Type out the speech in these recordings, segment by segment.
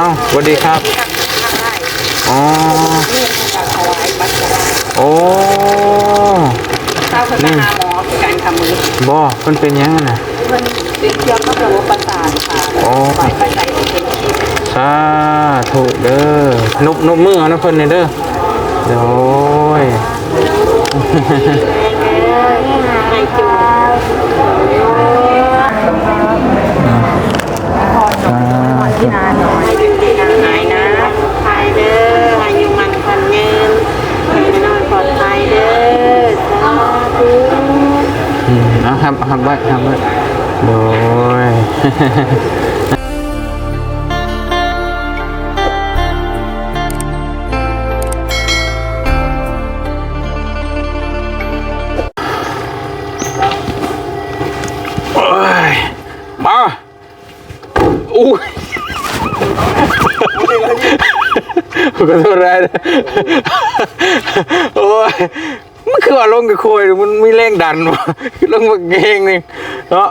อ้าวสวัสดีครับ อ๋อโอ้เข้าไปหาหมอคือการทำมือบ่เพิ่นเป็นหยังน่ะมันเป็นเกี่ยวกับระบบประสาทค่ะอ๋อไปไปไหนก็เป็นที่สาธุเด้อนบนบมือเอานะเพิ่นนี่เด้อโดยให้จู มเอาครับครับไว้ครับไว้โดยโอ้ยมาอุ้ย มันคือว่าลงกับโคยมันมีแรงดันวะลงมาเก่งนี่เนาะ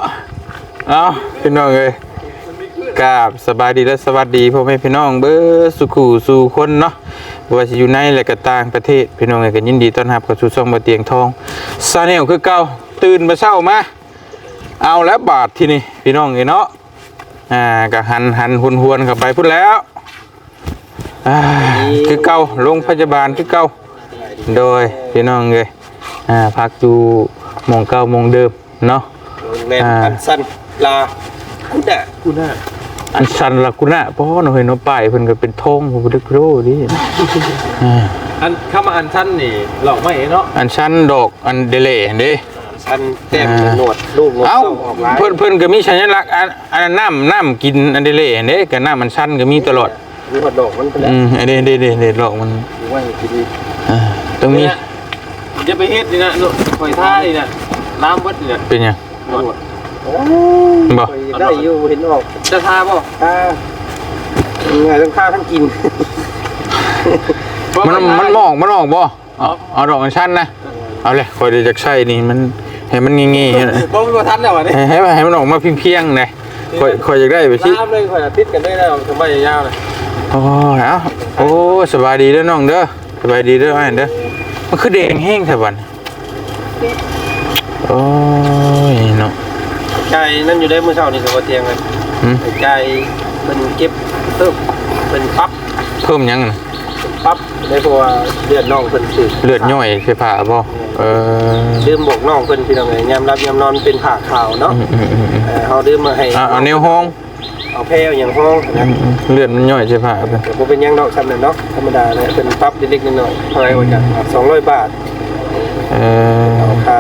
เอาพี่น้องเลยกราบสบายดีและสวัสดีพ่อแม่พี่น้องเบอร์สุขูสู่คนเนาะว่าจะอยู่ในและก็ต่างประเทศพี่น้องเอ้ยก็ยินดีต้อนรับเข้าสู่ช่องบ่เตียงทองซาแนลคือเก่าตื่นมาเช้ามาเอาแล้วบาทที่นี่พี่น้องเอ้ยเนาะอ่าก็หันหันหวนหวนเข้าไปพุ่นแล้วคือเก่าโรงพยาบาลคือเก่าโดยพี่น้องเลย อ่าพักอยู่หมองเก่าหมองเดิมเนาะ แมนอ่า อันสั้นลาคุณน่ะคุณน่ะอันชันละกุณะเพราะว่าเราเห็นว่าป้ายเพิ่นก็เป็นธงพระพุทธโคดิอ่าอันคำว่าอันสั้นนี่หลอกไม่เนาะอันชันดอกอันเดเลเด้สั้นแต้มอ่า หนวดลูกหนวดเอ้าเข้าออกลายเพิ่นเพิ่นก็มีสัญลักษณ์อันอันนั้นน้ำน้ำกินอันเดเลเด้ก็น้ำมันชันก็มีตลอดมีหนวดดอกมันเป็นแล้วอืมอันเดเดเดเดดอกมันดูว่าทีดีอ่าตรงนี้ จะไปเฮ็ดนี่นะหนวดคอยท่านี่นะน้ำวัดนี่นะเป็นหยังหนวดบ่ได้อยู่เห็นออกจะทาบ่ทาไงต้องฆ่าทั้งกิน มันมันมองมันออกบ่เอาเอาดอกอัญชันนะเอาเลยคอยเดี๋ยวจะใช้นี่มันให้มันงี้งี้บ่มีบ่ทันแล้ววะนี่ให้ให้ให้มันออกมาเพียงๆเลยคอยคอยอยากได้ไปสิน้ำเลยคอยติดกันได้แล้วทำไมยาวเลยโอ้ยเอาโอ้สบายดีเด้อน้องเด้อสบายดีเด้อไอ้ายเด้อ มันคือแดงแห้งแท้บัดโอ้ยเนาะไก่นั่นอยู่ได้มื้อเช้านี่ก็เตียงเลยหืมไก่เป็นเก็บเพิ่มเป็นปั๊บเพิ่มหยังน่ะปั๊บในเพราะว่าเลือดน้องเพิ่นสิเลือดย่อยใช่ผ้าบ่เออดื่มบอกน้องเพิ่นพี่น้องเอ้ยยามรับยามนอนเป็นผ่าขาวเนาะอืมอืมอืมอืมเออเฮาดื่มมาให้เอาเอาแนวห้อง เอาแพ้วอย่างห้องอืนะมอืมเลือดมันย่อยใช่ผ้าเพิ่นแต่บ่เป็นหยังดอกซ้ำนั่นเนาะธรรมดาเลยเป็นปั๊บเล็กๆน้อยๆเท่าไหร่ว่าจัง200บาทเออเอาค่า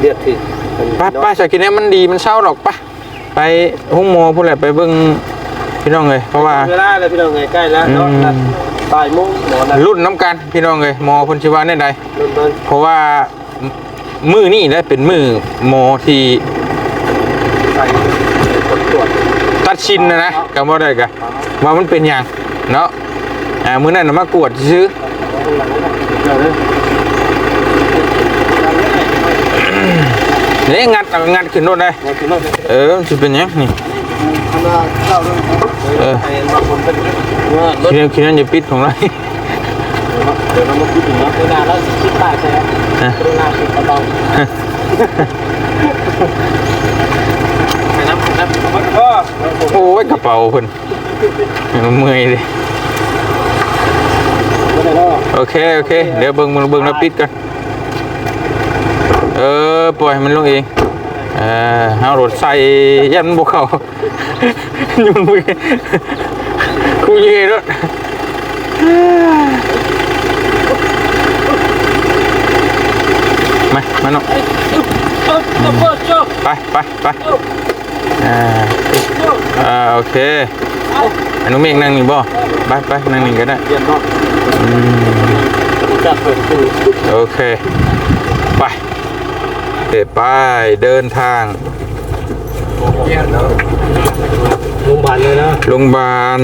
เลือดถึกเพิ่นไป้าป้าสกินนี้มันดีมันเศร้าหรอกปะไปห้องหมอพูดแหละไปเบิ่งพี่น้องเลยเพราะว่าเวลาแล้วพี่น้องเอ้ยใกล้แล้วเนาะอืมนัดบ่ายโมงหมอนัดรุ่นน้ำกันพี่น้องเลยหมอเพนชิวาเนี่ยใดรุ่นเบิ่นเพราะว่ามือนี่ได้เป็นมือหมอที่ ใส่ผลตรวจ ตัดชินนะนะกับว่าได้กะว่ามันเป็นอย่างเนาะอ่ามือนั่นนะมากวดซื้อเนี้ยงัดเอางัดขึ้นรถได้นี่คือรถเออจะเป็นยังนี่ข้างหน้าเออเออให้บางคนเป็นว่ารถคิดนั้นคิดนั้นอย่ปิดของไรเดี๋ยวเรามาพูดถึงนะเวลาเราคิดปาใช่ไหมฮะกรุณาคิดเบาๆไปน้ำน้ำมันก็ โอ้ยกระเป๋าเพิ่นมันเมื่อยเลยไม่ได้แล้วโอเค โอเค เดี๋ยวเบิ่งเบิ่งเบิ่งแล้วปิดกันเออ ปล่อยให้มันลงเองเออเอารถใส่ยันมันบกเขายุ่นมือคุยเองรถมามาเนาะไปไปไป อ่าอ่าโอเคอนุเมฆนั่งนี่บ่ไปไปนั่งนี่ก็ได้เรียนนอกอืมจัดเปิดคือโอเค ไปเดี๋ยวไปเดินทางเรียนเนาะโรงพยาบาลเลยนะโรงพยาบาล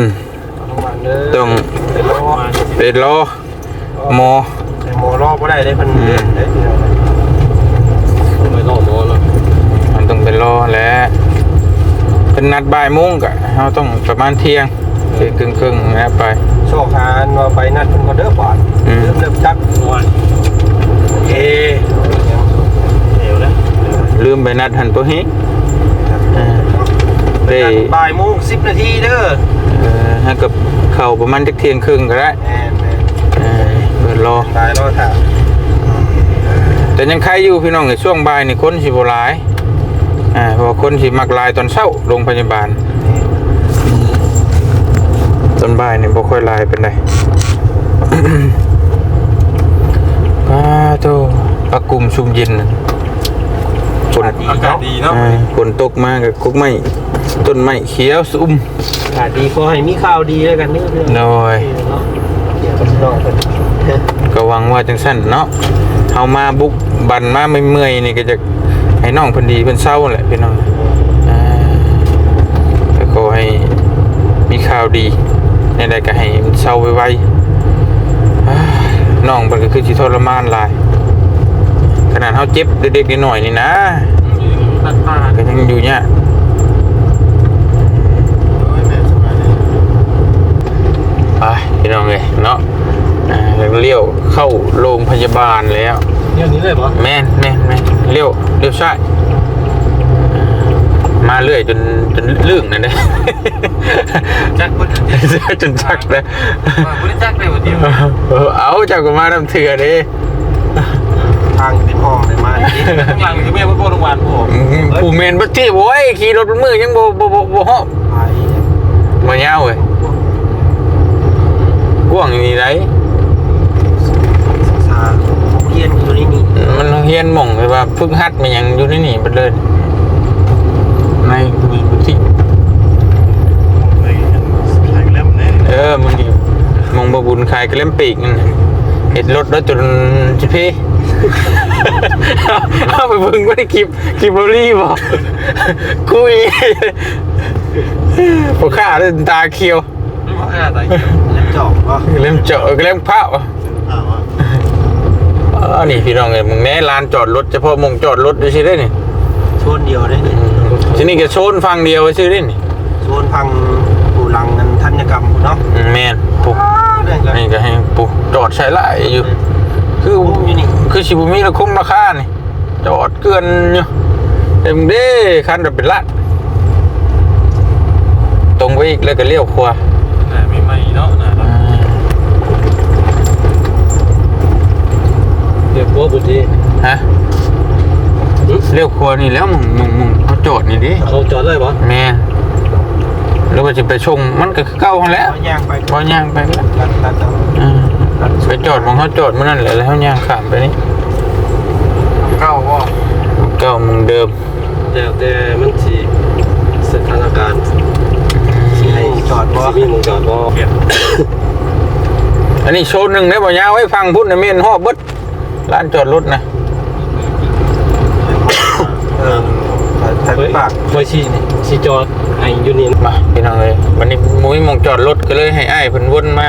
โรงพยาบาลเลยต้องเป็นรอไปรอหมอหมอรอก็ได้ได้พันเดือนได้ที่เราไม่รอหมอแล้วมันต้องไปรอแหล้ว เป็นนัดบ่ายโมงกะเราต้องประมาณเที่ยงเเที่ยงครึ่งครึ่งๆนะไป โชคหานว่าไปนัดเพิ่นก็เด้อบาดอืม เริ่มเริ่มจักวันเอเร็วแล้วลืมไปนัดหันตัวเฮงได้บ่ายโมงสิบนาทีเด้อเออให้กับเข่าประมาณจักเที่ยงครึ่งก็ได้แม่นแม่นเออเปิดรอ ตายรอถ่าแต่ยังใครอยู่พี่น้องในช่วงบ่ายนี่คนสิบหลาย อ่าเพราะว่าคนสิมักหลายตอนเช้าโรงพยาบาล ตอนบ่ายนี่บ่ค่อยหลายเป็นไรป้าโตปลากลุ่มชุมเย็นน่ะฝนอากาศดีเนาะอ่าฝนตกมากับกุกไม้ต้นไม้เขียวสุ่มอากาศดีขอให้มีข่าวดีแล้วกันเด้อเพื่อนโดยเนาะเดี๋ยวพี่น้องเพิ่นก็หวังว่าจังสั้นเนาะเฮามาบุกบันมาเมื่อยๆนี่ก็จะ ให้น้องเพิ่นดีเพิ่นเศร้าแหละพี่น้องอ่าก็ขอให้มีข่าวดี ในใดก็ให้มันเศร้าไวๆอ่าน้องเพิ่นก็คือสิทรมานหลาย ขนาดเฮาเจ็บเด็กๆน้อยๆนี่นะตัดป่าก็ยังอยู่เนี่ยไปพี่น้องเลยเนาะอ่าแล้วก็เลี้ยวเข้าโรงพยาบาลแล้วเดี๋ยวนี้เลยบ่แม่นแม่นแม่น เลี้ยวเลี้ยวซ้ายอ่ามาเรื่อยจนจนลื่นนั่นเลยจักบ่จนชักเลยบ่ได้จักเลยบ่เดียวเออเอาเจากก็มาทำเถื่อเด้ทางเป็นห้องเลยมาดิข้างหลังคือแม่บ่โรงพยาบาลผมผู้เมนบัตที่โว้ยขี่รถเป็นมือยังโบโบโบโบฮอบไปมาเงาวเว้ยกว้างอย่างนี้ไร ศึกษาเรียนอยู่นี่นี่ มันเฮียนหม่องเลยว่าฝึกหัดมันยังอยู่ในนี่ไปเลย ในมีบัตที่ไปถ่ายกันแล้วมันแน่เออมันอยู่มองบบุญขายกระเล่มปีกนั่นน่ะเห็ดรถแล้วจนจิเพเอาไปเบิ่งไม่ได้คลิปคลิปบรีบอกคุยพอข้าเลยตาเขียว ไม่ว่าอะไรเล่นจอกบ่เล่มเจาะเล่มเผาอ้าวอะอ๋อ นี่พี่น้องเอ้ยมึงแน่ลานจอดรถเฉพาะมงจอดรถด้วยใช่ได้นี่โซนเดียวได้นี่ที่นี่ก็โซนฟังเดียวไว้ซื้อได้นี่โซนพังปูหลังนั้นธัญกรรมเนาะอืมแม่นปุ๊บเรื่องกันนี่ก็ให้ปุ๊บจอดใช้ไล่อยู่คือโอ้ยนี่คือชิบุมีระคุ้มราคานี่จอดเกลือนอยู่เต็มเด้คันแบบเป็นละตรงไปอีกแล้วก็เลี้ยวขวาแต่ไม่ไม่เนาะนะ อ่า เดี๋ยวพวกบุตรีฮะเลี้ยวขวานี่แล้วมึงมึงมึงเขาจอดนี่ดิเขาจอดเลยบ่แม่แล้วก็จะไปชงมันก็คือเก่าหั่นแหล้วย่างไปพอย่างไปแล้วตัดตัดเอาอ่าไปจอดมองเขาจอดมื่อนั่นแหละแล้วเขาย่างขามไปนี่เก้าบ่เก่ามึงเดิมแต่แต่มันสิสถานการณ์สิให้จอดบ่สิมีหมึงจอดบ่อันนี้โชว์หนึ่งได้บ่ยาวไว้ฟังพุ่นนะเมนหอบเบิด ร้านจอดรถนะเออตัดปากไว้สิสิจอดให้อยู่นี่มาพี่น้องเลยวันนี้มุ้ยมองจอดรถก็เลยให้อ้ายเพิ่นวนมา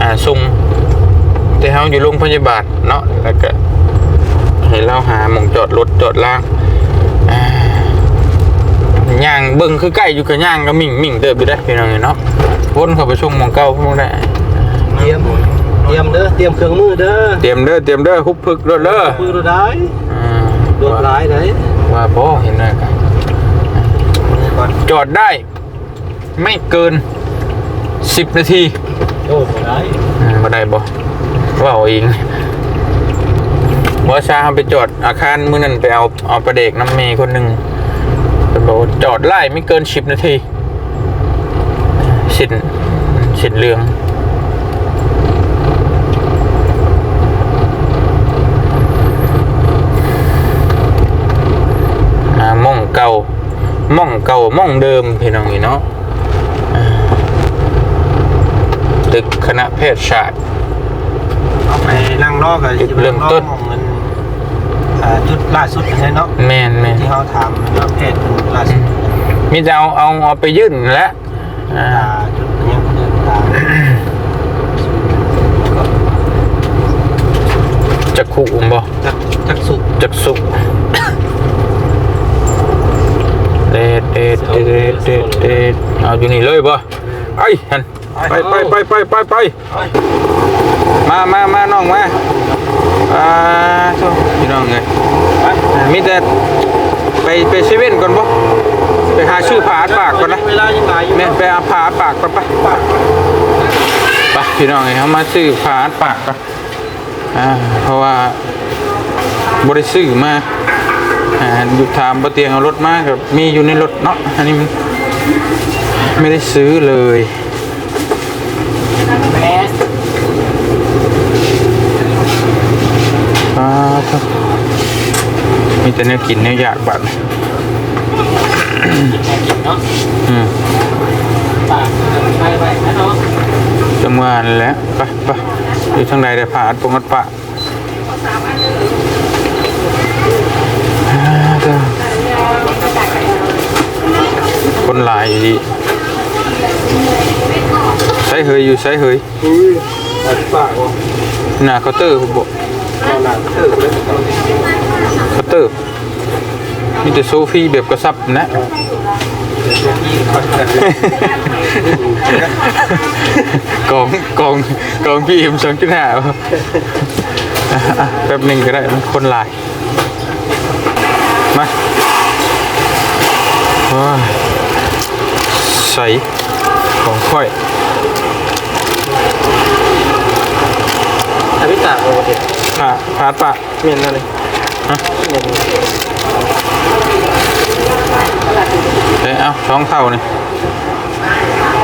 อ่าส่งแต่เฮาอยู่โรงพยาบาลเนาะแล้วก็ให้เราหาหมองจอดรถจอดล่างอ่าย่างเบิ่งคือใกล้อยู่กับย่างก็มิ่งมิ่งเติบอยู่ได้อพี่น้องเอ้ยเนาะวนเข้าไปส่งหมองเก่าพวกได้เตรียม เตรียมเด้อเตรียมเครื่องมือเด้อเตรียมเด้อเตรียมเด้อคุบพึกรถเด้อมือรถได้อ่ารถหลายได้ว่าบ่เห็นเลยครับก่อนจอดได้ ไม่เกิน10นาทีโอ้บ่ได้อ่าบ่ได้บ่ว่าเอาเองเมื่อเช้าไปจอดอาคารมื้อนั้นไปเอาเอาประเด็กน้ำเมย์คนหนึ่งเป็นบอกว่าจอดไล่ไม่เกิน10นาทีสินสินเรืองอ่าม่องเก่า ม่องเก่าม่องเดิมพี่น้องนี่เนาะอ่าตึกคณะแพทยศาสตร์เอาไปนั่งรอกับจุดเริ่มต้นของมันอ่าจุดล่าสุดใช่เนาะแม่นแม่นที่เขาถามว่าเพจเป็นล่าสุดมีจะเอาเอาเอาไปยื่นแหล้วอ่าตาจุดเนี้ยเขาเดินตามจักขู่บ่จักจักสุกจักสุ เด็ดเด็ดเด็ดเด็ดเด็ดเอาอยู่นี่เลยบ่ไอ้หันไปไปไปไปไปไปมามามาน้องมาอ่าโธ่พี่น้องไงมีแต่ไปไปเซเว่นก่อนบ่ไปหาชื่อผาดปากก่อนนะเวลายังหลายอยู่แม่ไปเอาผาดปากก่อนไปไปพี่น้องไงเขามาซื้อผาดปากก่อนอ่าเพราะว่าบริซื้อมา อ่าอยู่ถามบะเตียงเอารถมากับมีอยู่ในรถเนาะอันนี้มันไม่ได้ซื้อเลยอ่าครับมีแต่เนื้อกินเนื้ออยากบัดอืมจังหวะนั่นแหล้วไปไปอยู่ทางใดได้ผ่านปงกัดปะอ่าเด้อ คนหลายดีใช้เฮยอยู่ใช้เฮยอุ้ยอัดปากวะหน้าเคาน์เตอร์ผมบอกนอนหนักเติบเลยเคาน์เตอร์มีแต่โซฟี่แบบกระซับนะกองกองกองพี่เอ็มสองจุดห้าแป๊บหนึ่งก็ได้มันคนหลาย มา ใส่ของค่อยอันนี้ตากโอเคผ่าผ่าปะเมียนอะไรฮะเอ้ยเอาสองเท่านี่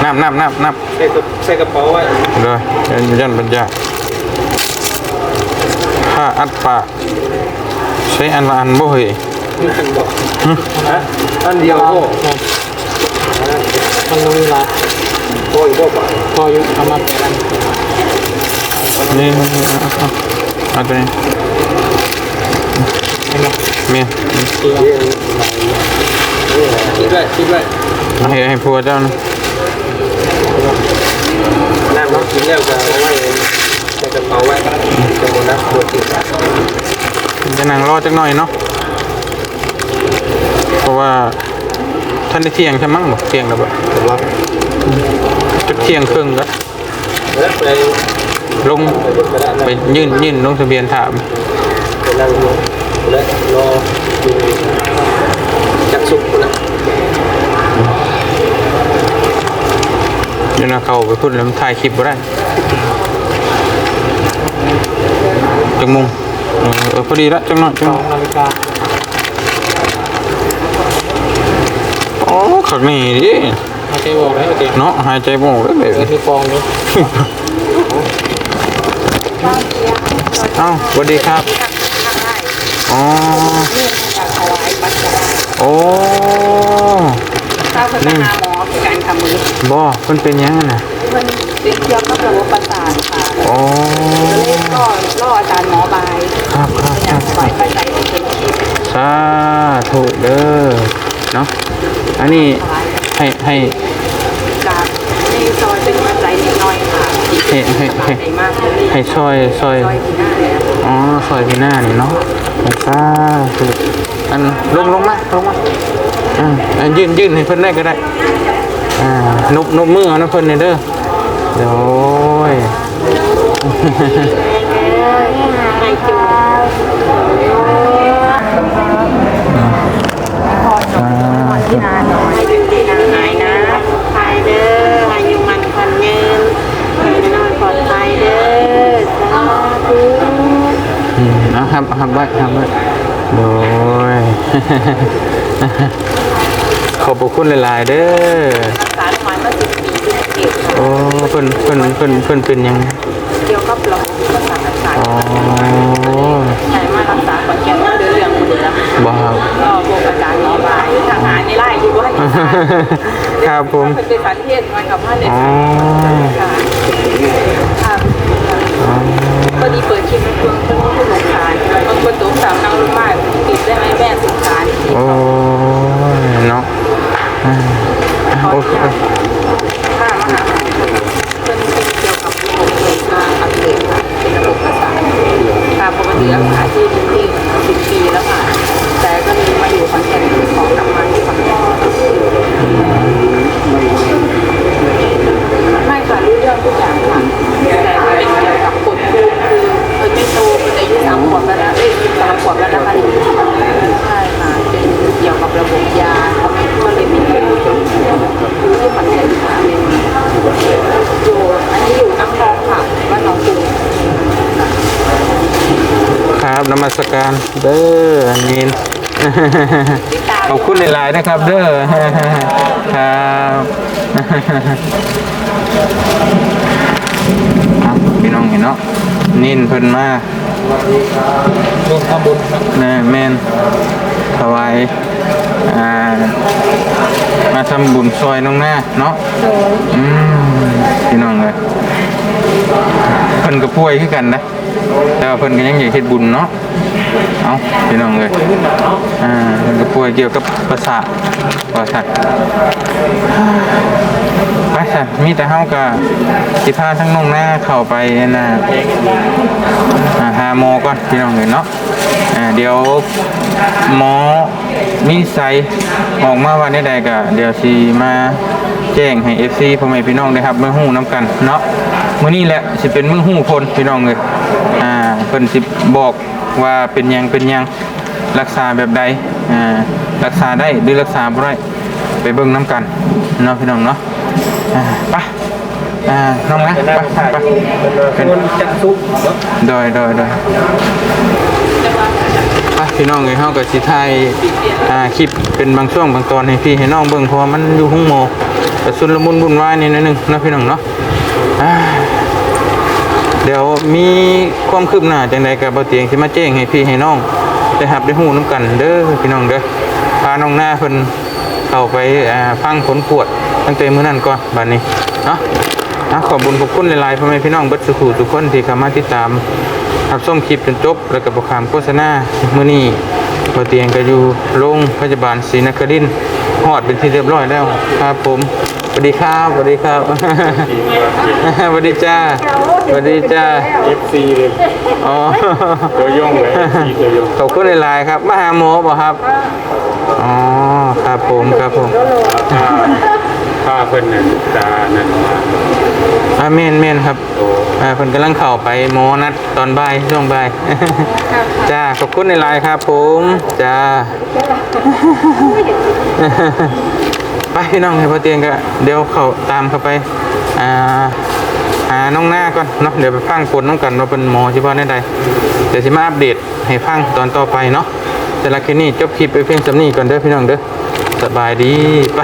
น้ำน้ำน้ำน้ำใส่กระใส่กระเป๋าไว้เลยยันยันบรรยากผ้าอัดปากใช้อันละอันบ่เฮ้ยมันบ อันเดียวโอ้มันมีละโอ้ยโอ้ป่ะพออยู่เอามาแปะกันนี่มันเอาเอาเอาตัวนี้เมียคิดไว้คิดไว้ให้ให้ผัวเจ้านะน้ำน้ำกินแล้วก็เอาไว้ใส่กระเป๋าไว้จะหมดนะปวดติดจะนั่งรอจักหน่อยเนาะ ว่าท่านได้เที่ยงใช่มั้งบอกเที่ยงแล้วบ่รับจุดเที่ยงครึ่งแล้วแล้วไปลงไปยื่นยื่นลงทะเบียนถามไปนั่งดูและรอดูจักสุกนะเดี๋ยวนะเขาไปพูดแล้วมันถ่ายคลิปบ่ได้จังมุงเออเออพอดีละจังหน่อยจังหน่อย คักนี่ดิเอาใจบอกเลยโอเคเนาะหายใจบ่ออกเลยแบบเดี๋ยวนี้คือฟองอยู่เอ้าสวัสดีครับอ๋อโอ้ถ้าเพิ่นไปหาหมอคือการทำมือบ่เพิ่นเป็นยังไงน่ะเพิ่นเป็นเกี่ยวกับระบบประสาทค่ะโอ้เลยก็รออาจารย์หมอบายครับครับครับไปไปใส่เป็นที่สาธุเด้อเนาะ อันนี้ให้ให้จากในซอยเป็นมาใจนิดหน่อยค่ะที่ให้ให้ให้มากเลยให้ซอยซอยซอยที่หน้าเลยอ๋อซอยพี่หน้านี่เนาะสาธุอันลงลงมาลงมาอ่าอันยื่นยื่นให้เพิ่นได้ก็ได้อ่านบนบมือเอานะเพิ่นนี่เด้อเดี๋ยว นาหน่อยให้อยู่ที่นาหายนะหายเด้ออายุมันพันยืนให้นอนปลอดภัยเด้อสาธุอืมเอาครับเอาครับไว้ครับไว้โดย ขอบพระคุณหลายๆเด้อสารหมายมาสิบปีที่เกี่ยวกับโอ้เพิ่นเพิ่นเพิ่นเพิ่นเป็นหยัง เกี่ยวกับระบบประสาทศาสตอ๋อร์ใช้มารักษาก่อนแก้เดือเรื่องมือแล้วบ่ครับก็พวกอาจารย์หมอบายทหารในไล่อยู่ว่าครับผมเป็นสารเทศมากับว่าในอ๋อค่ะค่ะพอดีเปิดคลิปมันเพิ่งเพิ่งเพิ่งลงทานบางคนตัวสาวนั่งลงมาติดได้ไหมแม่สงสารโอ้ยเนาะอ่าโอ้ย ค่ะมหาเป็นเกี่ยวกับระบบเกี่ยวกับอักเสบค่ะเป็นระบบประสาทค่ะปกติรักษาที่ที่สิบปีแล้วค่ะ แต่ก็มีมาอยู่คอนแก่นขอกลับมาที่ขอนแก่น มัสการเด้ออันนี้ขอบคุณหลายๆนะครับ เด้อครับเอาพี่น้องเห็นเนาะนินเพิ่นมาร่วมทำบุญแม่แม่นถวายอ่ามาทำบุญซอยน้องหน้าเนาะอืมพี่น้องเลยเพิ่นก็ป่วยคือกันนะ แต่ว่าเพิ่นก็ยังอยากเฮ็ดบุญเนาะเอาพี่น้องเลยอ่าเพิ่นก็ป่วยเกี่ยวกับประสาทว่าซั่นไปซะมีแต่เฮาก็สิพาทั้งน้องหน้าเข้าไปน่ะอ่าหาหมอก่อนพี่น้องเห็นเนาะอ่าเดี๋ยวหมอมีไซออกมาวันนี้ใดก็เดี๋ยวสีมาแจ้งให้ FC พ่อแม่พี่น้องได้ครับมื่อหู้น้ำกันเนาะมื้อนี้แหละสิเป็นมื้อหู้คนพี่น้องเลย อ่าเพิ่นสิบอกว่าเป็นหยังเป็นหยังรักษาแบบใดอ่ารักษาได้หรือรักษาบ่ได้ไปเบิ่งน้ำกันเนาะพี่น้องเนาะอ่าไปอ่าน้องนะไปไปไปเป็นคนจักสุกเนาะโดยโดยโดยอะพี่น้องเลยเฮากับสิไทยอ่าคลิปเป็นบางช่วงบางตอนให้พี่ให้น้องเบิ่งเพราะว่ามันอยู่ห้องโมแต่สุนละมุนวุ่นวายนิดนึงเนาะพี่น้องเนาะอ่า เดี๋ยวมีความคืบหน้าจังใดกับบ่เตียงสิมาแจ้งให้พี่ให้น้องได้รับได้ฮู้นํกันเด้อพี่น้องเด้อพาน้องหน้าเพิ่นเข้าไปอ่าฟังผลปวดตั้งแต่มื้อนั้นก่อนบัดนี้เนาะนะขอบคุญขอบคุณหลายๆพ่อแม่พี่น้องเบัดสุขูทุกคนที่เข้ามาติดตามรับชมคลิปจนจบแล้วก็ประคามโฆษณามื้อนี้บ่เตียงก็อยู่โรงพยาบาลศรีนครินทร์ฮอดเป็นที่เรียบร้อยแล้วครับผม สวัสดีครับสวัสดีครับสวัสดีจ้าสวัสดีจ้า FC เลยอ๋อตัวยงเลย FC ตัวยงขอบคุณหลายๆครับมาหาหมอบ่ครับ อ๋อ ครับผมครับผมถ้าถ้าเพิ่นน่ะตานั่นมาอ่าแม่นแม่นครับโตอ่าเพิ่นกำลังเข้าไปหมอนัดตอนบ่ายช่วงบ่ายจ้าขอบคุณในไลน์ครับผมจ้า ไปพี่น้องให้พ่อเตียงก็เดี๋ยวเขาตามเข้าไปอ่าหาน้องหน้าก่อนเนาะเดี๋ยวไปฟังผลน้องกันว่าเป็นหมอที่บ้านใดเดี๋ยวจะมาอัปเดตให้ฟังตอนต่อไปเนาะแต่ละคลิปนี้จบคลิปไปเพียงสำนี้ก่อนเด้อพี่น้องเด้อสบายดีไป